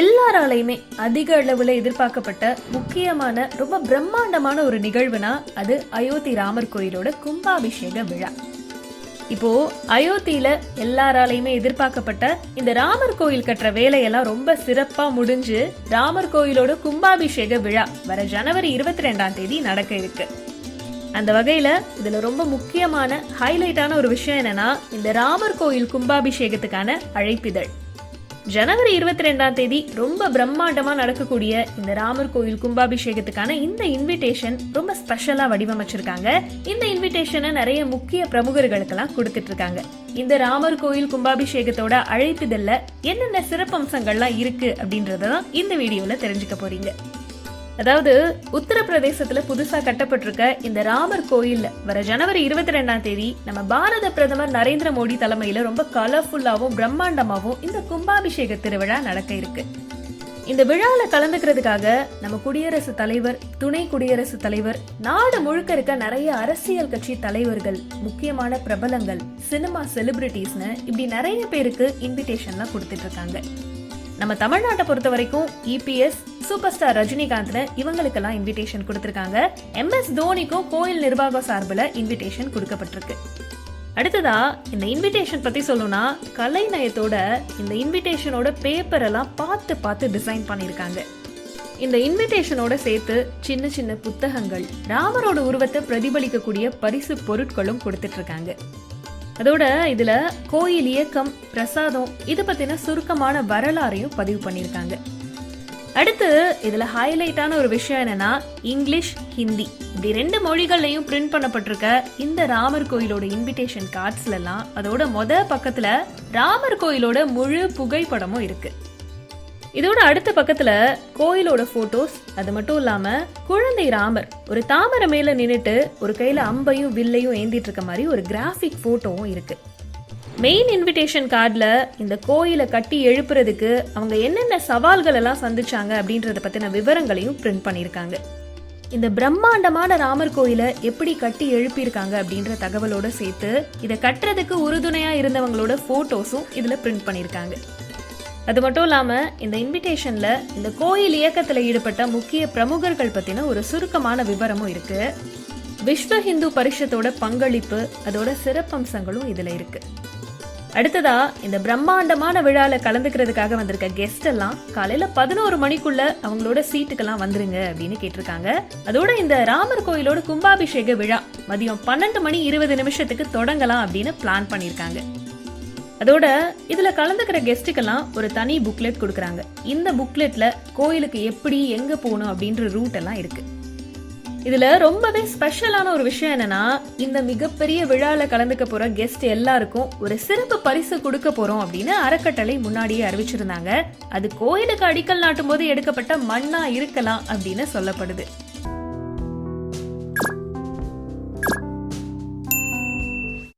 எல்லாராலையுமே அதிக அளவுல எதிர்பார்க்கப்பட்ட முக்கியமான ரொம்ப பிரம்மாண்டமான ஒரு நிகழ்வுனா அது அயோத்தி ராமர் கோயிலோட கும்பாபிஷேக விழா. இப்போ அயோத்தியில எல்லாராலையுமே எதிர்பார்க்கப்பட்ட இந்த ராமர் கோயில் கட்டுற வேலையெல்லாம் ரொம்ப சிறப்பா முடிஞ்சு ராமர் கோயிலோட கும்பாபிஷேக விழா வர ஜனவரி இருபத்தி ரெண்டாம் தேதி நடக்க இருக்கு. அந்த வகையில இதுல ரொம்ப முக்கியமான ஹைலைட்டான ஒரு விஷயம் என்னன்னா இந்த ராமர் கோயில் கும்பாபிஷேகத்துக்கான அழைப்பிதழ். ஜனவரி இருபத்தி ரெண்டாம் தேதி ரொம்ப பிரம்மாண்டமா நடக்கக்கூடிய இந்த ராமர் கோயில் கும்பாபிஷேகத்துக்கான இந்த இன்விடேஷன் ரொம்ப ஸ்பெஷலா வடிவமைச்சிருக்காங்க. இந்த இன்விடேஷனை நிறைய முக்கிய பிரமுகர்களுக்கெல்லாம் கொடுத்துட்டு இருக்காங்க இந்த ராமர் கோயில் கும்பாபிஷேகத்தோட அழைப்பிதழ்ல என்னென்ன சிறப்பம்சங்கள்லாம் இருக்கு அப்படின்றத தான் இந்த வீடியோல தெரிஞ்சுக்க போறீங்க. அதாவது உத்தரப்பிரதேசத்துல புதுசா கட்டப்பட்டிருக்க இந்த ராமர் கோயில்ல வர ஜனவரி இருபத்தி ரெண்டாம் தேதி நம்ம பாரத பிரதமர் நரேந்திர மோடி தலைமையில ரொம்ப கலர்ஃபுல்லாவும் பிரம்மாண்டமாவும் இந்த கும்பாபிஷேக திருவிழா நடக்க இருக்கு. இந்த விழால கலந்துக்கிறதுக்காக நம்ம குடியரசு தலைவர் துணை குடியரசு தலைவர் நாடு முழுக்க இருக்க நிறைய அரசியல் கட்சி தலைவர்கள் முக்கியமான பிரபலங்கள் சினிமா செலிபிரிட்டிஸ்னு இப்படி நிறைய பேருக்கு இன்விடேஷன்லாம் கொடுத்துட்டு இருக்காங்க. நம்ம தமிழ்நாட்டை பொறுத்த வரைக்கும் இபிஎஸ் சூப்பர் ஸ்டார் ரஜினிகாந்த்ல இவங்களுக்கெல்லாம் இன்விடேஷன் கொடுத்திருக்காங்க. எம்எஸ் தோனிக்கும் கோயில் நிர்வாகம் சார்பில் இன்விடேஷன் கொடுக்கப்பட்டிருக்கு. அடுத்ததா இந்த இன்விடேஷன் பத்தி சொல்லணும்னா கலைநயத்தோட இந்த இன்விடேஷனோட பேப்பர் எல்லாம் பார்த்து பார்த்து டிசைன் பண்ணியிருக்காங்க. இந்த இன்விடேஷனோட சேர்த்து சின்ன சின்ன புத்தகங்கள் ராமரோட உருவத்தை பிரதிபலிக்கக்கூடிய பரிசு பொருட்களும் கொடுத்துட்டு இருக்காங்க. அதோட இதுல கோயில் இயக்கம் பிரசாதம் இது பத்தின சுருக்கமான வரலாறையும் பதிவு பண்ணியிருக்காங்க. அடுத்து இதுல ஹைலைட்டான ஒரு விஷயம் என்னன்னா இங்கிலீஷ் ஹிந்தி. இப்படி ரெண்டு மொழிகள்லையும் பிரிண்ட் பண்ணப்பட்டிருக்க இந்த ராமர் கோயிலோட இன்விடேஷன் கார்ட்ஸ்ல எல்லாம் அதோட மொத பக்கத்துல ராமர் கோயிலோட முழு புகைப்படமும் இருக்கு. இதோட அடுத்த பக்கத்துல கோயிலோட போட்டோஸ் அது மட்டும் இல்லாம குழந்தை ராமர் ஒரு தாமரை மேல நின்னுட்டு ஒரு கையில அம்பையும் வில்லையும் ஏந்திட்டு இருக்க மாதிரி ஒரு கிராஃபிக் போட்டோவும் இருக்கு. மெயின் இன்விடேஷன் கார்டில் இந்த கோயிலை கட்டி எழுப்புறதுக்கு அவங்க என்னென்ன சவால்கள் எல்லாம் சந்திச்சாங்க அப்படின்றத பற்றின விவரங்களையும் பிரிண்ட் பண்ணியிருக்காங்க. இந்த பிரம்மாண்டமான ராமர் கோயிலை எப்படி கட்டி எழுப்பியிருக்காங்க அப்படின்ற தகவலோட சேர்த்து இதை கட்டுறதுக்கு உறுதுணையாக இருந்தவங்களோட ஃபோட்டோஸும் இதில் பிரிண்ட் பண்ணியிருக்காங்க. அது மட்டும் இல்லாமல் இந்த இன்விடேஷன்ல இந்த கோயில் இயக்கத்தில் ஈடுபட்ட முக்கிய பிரமுகர்கள் பற்றின ஒரு சுருக்கமான விவரமும் இருக்கு. விஸ்வ ஹிந்து பரிஷத்தோட பங்களிப்பு அதோட சிறப்பம்சங்களும் இதுல இருக்கு. அடுத்ததா இந்த பிரம்மாண்டமான விழால கலந்துக்கிறதுக்காக வந்திருக்க கெஸ்ட் எல்லாம் காலையில பதினோரு மணிக்குள்ள அவங்களோட சீட்டுக்கெல்லாம் வந்துருங்க அப்படின்னு கேட்டிருக்காங்க. அதோட இந்த ராமர் கோயிலோட கும்பாபிஷேக விழா மதியம் பன்னெண்டு மணி இருபது நிமிஷத்துக்கு தொடங்கலாம் அப்படின்னு பிளான் பண்ணியிருக்காங்க அதோட இதுல கலந்துக்கிற கெஸ்ட்டுக்கெல்லாம் ஒரு தனி புக்லெட் கொடுக்குறாங்க. இந்த புக்லெட்ல கோயிலுக்கு எப்படி எங்க போகணும் அப்படின்ற ரூட் எல்லாம் இருக்கு. இதுல ரொம்பவே ஸ்பெஷலான ஒரு விஷயம் என்னன்னா இந்த மிகப்பெரிய விழால கலந்துக்க போற கெஸ்ட் எல்லாருக்கும் ஒரு சிறப்பு பரிசு கொடுக்க போறோம் அப்படின்னு அறக்கட்டளை முன்னாடியே அறிவிச்சிருந்தாங்க. அது கோயிலுக்கு அடிக்கல் நாட்டும் போது எடுக்கப்பட்ட மண்ணா இருக்கலாம் அப்படின்னு சொல்லப்படுது.